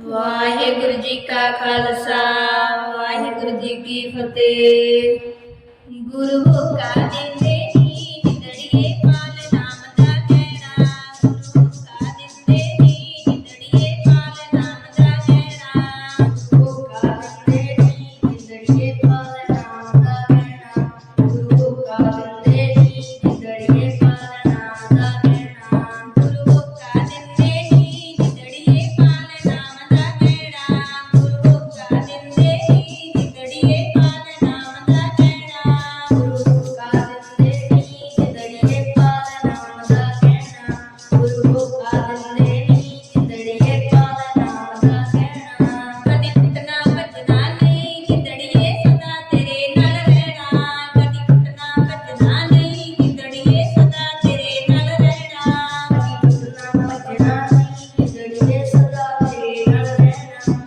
ਵਾਹਿਗੁਰੂ ਜੀ ਕਾ ਖਾਲਸਾ ਵਾਹਿਗੁਰੂ ਜੀ ਕੀ ਫਤਿਹ। ਗੁਰੂ ਕਾ ਜੀ Hallelujah.